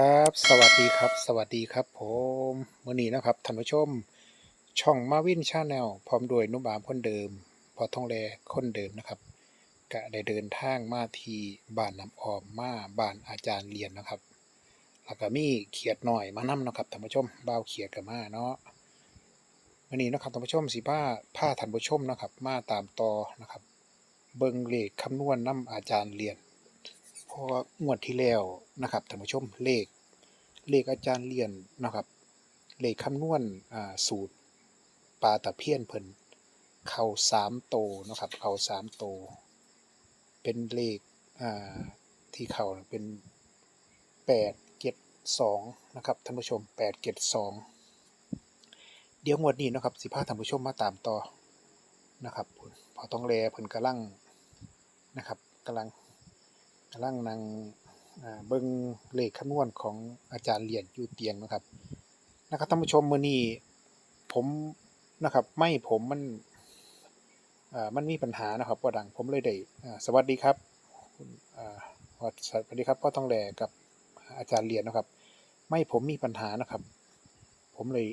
ครับ สวัสดีครับ สวัสดีครับ ผมมื่อนี้นะครับท่านผู้ชม ช่องมาวินชาแนลพร้อมด้วยนุ่มบามคนเดิม พอทองแลคนเดิมนะครับก็ได้เดินทางมาที่บ้านน้ำออมมาบ้านอาจารย์เรียนนะครับแล้วก็มีเขียดหน่อยมานํนะครับท่านผู้ชมบ่าเขียดกับมาเนาะมื่อนี้นะครับท่านผู้ชมสิผ้าผ้าท่านผู้ชมนะครับ มาตามต่อนะครับ เบิงเลขคำนวณน้ำอาจารย์เรียน เพราะว่างวดที่แล้วนะครับท่านผู้ชมเลขเลขอาจารย์เรียนนะครับ เลขคำนวณสูตรปลาตะเพียนเพิ่นเข้าสามโตนะครับ เข้าสามโต เป็นเลขที่เข้าเป็นแปดเจ็ดสองนะครับท่านผู้ชมแปดเจ็ดสองเดี๋ยวงวดนี้นะครับสิพาท่านผู้ชมมาตามต่อนะครับพอต้องแลเพิ่นกำลังนะครับกำลัง กำลังนั่งเบิ่งเลขคำนวณของอาจารย์เหรียญอยู่เตียงนะครับนะครับท่านผู้ชมมือนี้ผมนะครับ ไม่ผมมันมันมีปัญหานะครับว่าดังผมเลยได้สวัสดีครับคุณสวัสดีครับพ่อต้องแลกับอาจารย์เหรียญนะครับ ไม่ผมมีปัญหานะครับ ผมเลย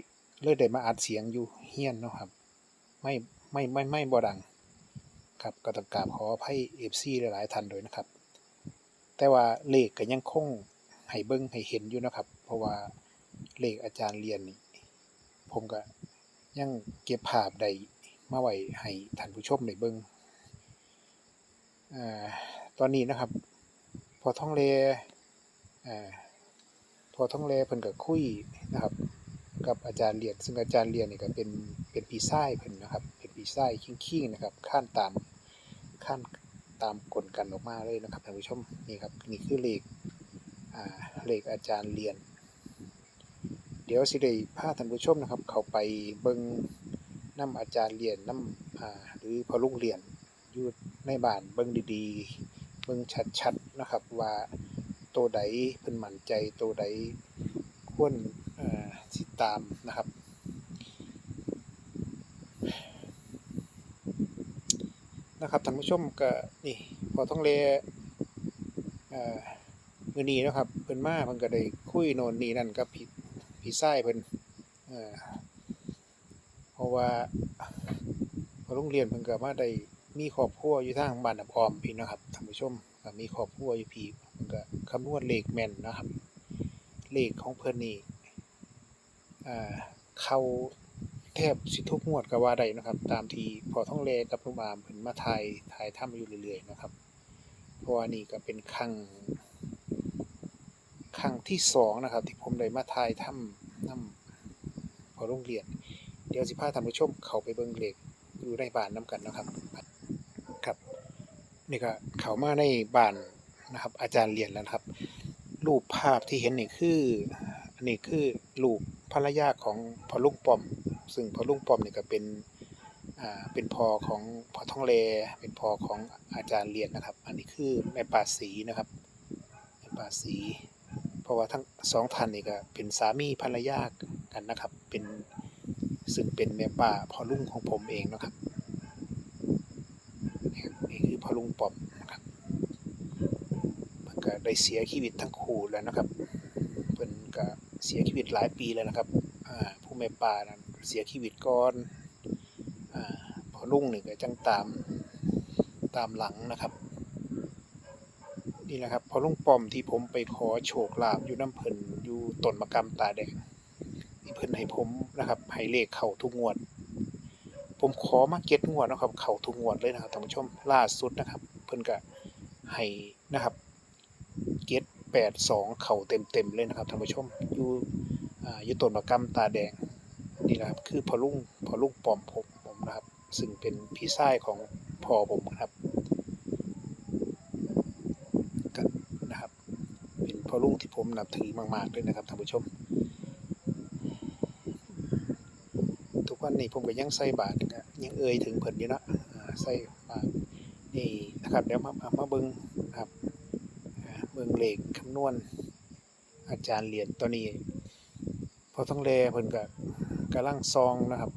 เลยได้มาอัดเสียงอยู่เฮียนนะครับ ไม่ไม่ไม่ไม่บ่ดังครับก็ต้องกราบขออภัย FC หลายๆท่านด้วยนะครับ แต่ว่าเลขก็ยังคงให้เบิ่งให้เห็นอยู่นะครับ เพราะว่าเลขอาจารย์เรียนนี่ผมก็ยังเก็บภาพได้มาไว้ให้ท่านผู้ชมได้เบิ่งอตอนนี้นะครับ พอท่องเลอพอท่องเลเพิ่นก็คุยนะครับ กับอาจารย์เรียน ซึ่งอาจารย์เรียนนี่ก็เป็นเป็นปีไส้เพิ่นนะครับ เป็นปีไส้คิงๆนะครับ ข้านตามข้าน ตามกลกันออกมาเลยนะครับท่านผู้ชมนี่ครับนี่คือเลขอ่าเลขอาจารย์เรียน เดี๋ยวสิได้พาท่านผู้ชมนะครับ เข้าไปเบิ่งน้ำอาจารย์เรียนน้ำอ่าหรือพอลุงเรียนอยู่ในบ้านเบิ่งดีๆ เบิ่งชัดๆนะครับว่าตัวใดเพิ่นมั่นใจตัวใดควรอ่อสิตามนะครับ นะครับท่านผู้ชมก็นี่พอต้องเลมือนีนะครับเพิ่นมาเพิ่นก็ได้คุยโนนนี่นั่นกับพี่พี่ชายเพิ่นเพราะว่าพอโรงเรียนเพิ่นก็มาได้มีครอบครัวอยู่ทางบ้านน้ำพอมพี่นะครับท่านผู้ชมก็มีครอบครัวอยู่พี่เพิ่นก็คำนวณเลขแม่นนะครับ เลขของเพิ่นนี่เข้า แทบสิทุกงวดก็ว่าได้นะครับ ตามทีพอท่องเลกับลุงอามเพิ่นมาถ่ายถ่ายทำอยู่เรื่อยๆนะครับ เพราะว่านี่ก็เป็นครั้งครั้งที่สองนะครับ ที่ผมได้มาถ่ายทำน้ำพอโรงเรียน เดี๋ยวสิพาท่านผู้ชมเข้าไปเบิ่งเลขอยู่ในบ้านนํกันนะครับครับนี่ก็เข้ามาในบ้านนะครับ อาจารย์เรียนแล้วครับ รูปภาพที่เห็นนี่คืออันนี้คือรูปภรรยาของพอลุงปอม ซึ่งพอลุงป้อมนี่ก็เป็นอ่าเป็นพ่อของพ่อทองเลเป็นพ่อของอาจารย์เรียนนะครับ อันนี้คือแม่ป่าศรีนะครับแม่ป่าศรีเพราะว่าทั้งสองท่านนี่ก็เป็นสามีภรรยากันนะครับ เป็นซึ่งเป็นแม่ป่าพอลุงของผมเองนะครับนี่คือพอลุงป้อมนะครับเพิ่นก็ได้เสียชีวิตทั้งคู่แล้วนะครับเพิ่นก็เสียชีวิตหลายปีแล้วนะครับผู้แม่ป่านั้น เสียชีวิตก่อนอ่าลุงนี่ก็จังตามตามหลังนะครับ นี่แหละครับ พอลุงปอมที่ผมไปขอโชคลาภอยู่น้ำเพิ่นอยู่ต้นมะกำตาแดงที่เพิ่นให้ผมนะครับให้เลขเข้าทุกงวด ผมขอมาเก็ตงวดนะครับ เข้าทุกงวดเลยนะครับท่านผู้ชมล่าสุดนะครับ เพิ่นก็ให้นะครับเก็ตแปดสองเข่าเต็มเต็มๆเลยนะครับท่านผู้ชมอยู่อ่าอยู่ตนมะกำตาแดง นี่แหละครับ คือพอลุ่งพอลุ่งปอมผมผมนะครับ ซึ่งเป็นพี่ชายของพ่อผมนะครับก็นนะครับ เป็นพอลุ่งที่ผมนับถือมากๆเลยนะครับท่านผู้ชม ทุกวันนี้ผมก็ยังใส่บาตรยังเอ่ยถึงเพิ่นอยู่นะใส่บาตรนี่นะครับเดี๋ยวมามามาเบิ่งนะครับเบิ่งเลขคำนวณอาจารย์เหรียญตัวนี้พอต้องแลเพิ่นก็ กำลังซองนะครับ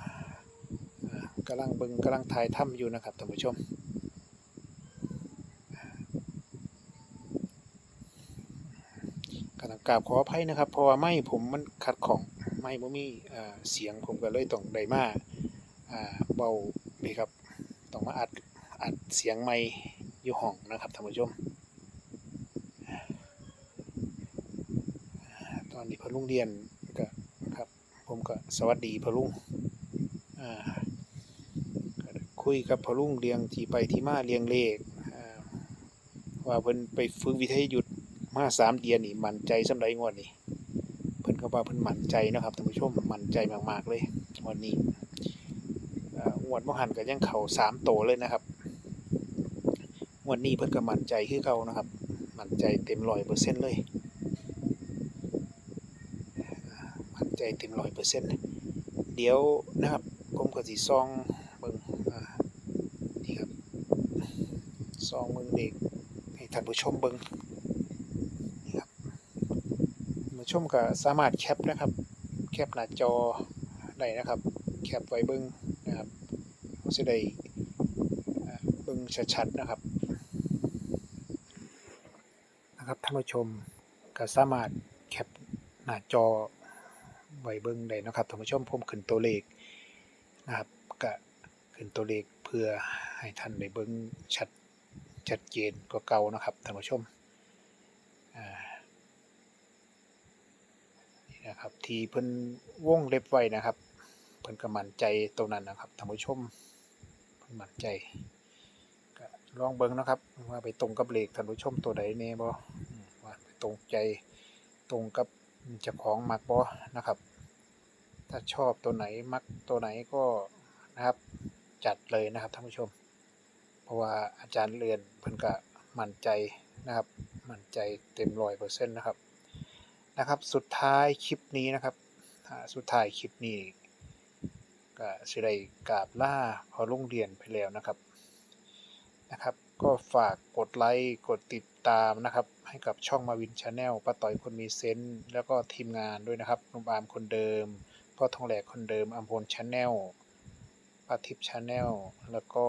อ่ากำลังเบิงกำลังถ่ายถ้ำอยู่นะครับท่านผู้ชมกำลังกราบขออภัยนะครับ เพราะว่าไม้ผมมันขัดของไม้บ่มีอ่าเสียงผมก็เลยต้องได้มาเบานี่ครับต้องมาอัดอัดเสียงไม้อยู่ห้องนะครับท่านผู้ชมตอนนี้พอลุงเรียน ก็สวัสดีพอลุงอ่าก็ได้คุยกับพอลุงเรียงที่ไปที่มาเรียงเลขว่าเพิ่นไปฝึกวิทยายุทธมาสามเดือนนี่มั่นใจสำใดงวดนี่เพิ่นก็ว่าเพิ่นมั่นใจนะครับท่านผู้ชมมั่นใจมากๆเลยวันนี้งวดมหันก็ยังเข่าสามโตเลยนะครับงวดนี้เพิ่นก็มั่นใจคือเก่านะครับ มั่นใจเต็มร้อยเปอร์เซ็นต์เลย มั่นใจเต็มร้อยเปอร์เซ็นต์เดี๋ยวนะครับผมก็สิซองเบิ่งอ่านี่ครับซองเบิ่งเด็กให้ท่านผู้ชมเบิ่งนี่ครับท่านผู้ชมก็สามารถแคปนะครับ แคปหน้าจอได้นะครับ แคปไว้เบิ่งนะครับก็สิได้เบิ่งชัดๆนะครับนะครับท่านผู้ชมก็สามารถแคปหน้าจอ ไว้เบิ่งได้นะครับท่านผู้ชมผมขึ้นตัวเลขนะครับก็ขึ้นตัวเลขเพื่อให้ท่านได้เบิ่งชัดชัดเจนกว่าเก่านะครับท่านผู้ชมนี่นะครับที่เพิ่นวงเล็บไว้นะครับเพิ่นก็มั่นใจตรงนั้นนะครับท่านผู้ชมเพิ่นมั่นใจก็ลองเบิ่งนะครับว่าไปตรงกับเลขท่านผู้ชมตัวใดแน่บ่ว่าไปตรงใจตรงกับจ้าของมักบ่นะครับ ถ้าชอบตัวไหนมักตัวไหนก็นะครับจัดเลยนะครับท่านผู้ชม เพราะว่าอาจารย์เรือนเพิ่นก็มั่นใจนะครับ มั่นใจเต็มร้อยเปอร์เซ็นต์นะครับนะครับ สุดท้ายคลิปนี้นะครับสุดท้ายคลิปนี้ก็สิได้กราบล่าพอลุงเรียนไปแล้วนะครับนะครับ ก็ฝากกดไลค์กดติดตามนะครับ ให้กับช่องมาวินชาแนลป้าต่อยคนมีเซนส์แล้วก็ทีมงานด้วยนะครับนุ่มอามคนเดิม พ่อทองแหลกคนเดิมอัมพลชาแนลป้าทิพย์ชาแนลแล้วก็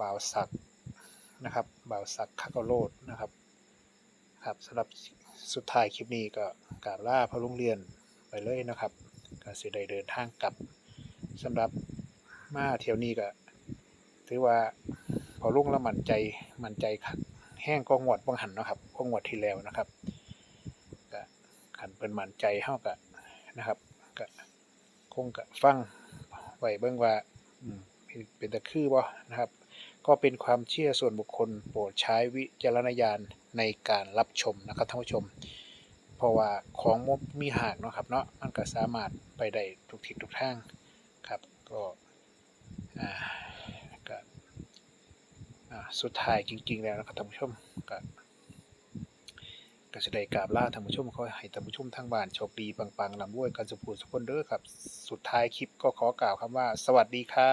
บ่าวศักดิ์นะครับบ่าวศักดิ์คักกโลดนะครับครับสำหรับสุดท้ายคลิปนี้ก็กราบล่าพระลุงเรียนไปเลยนะครับก็สิได้เดินทางกลับสำหรับมาเที่ยวนี้ก็ถือว่าพอลุงแล้วมั่นใจมั่นใจคักแห้งก็งวดบางหันนะครับก็งวดที่แล้วนะครับก็ขันเป็นมั่นใจเฮาก็ นะครับก็คงก็ฟังไว้เบิ่งว่าเป็นตะคือบ่นะครับ ก็เป็นความเชื่อส่วนบุคคลโปรดใช้วิจารณญาณในการรับชมนะครับท่านผู้ชม เพราะว่าของมมีหากเนาะครับเนาะมันก็สามารถไปได้ทุกทิศทุกทางครับก็อ่าก็อ่าสุดท้ายจริง ๆ แล้วนะครับท่านผู้ชมก็ ก็จะได้กราบลาท่านผู้ชมขอให้ท่านผู้ชมทางบ้านโชคดีปังๆลำรวยกันสุขสุขคนเด้อครับ สุดท้ายคลิปก็ขอกล่าวคำว่า สวัสดีครับ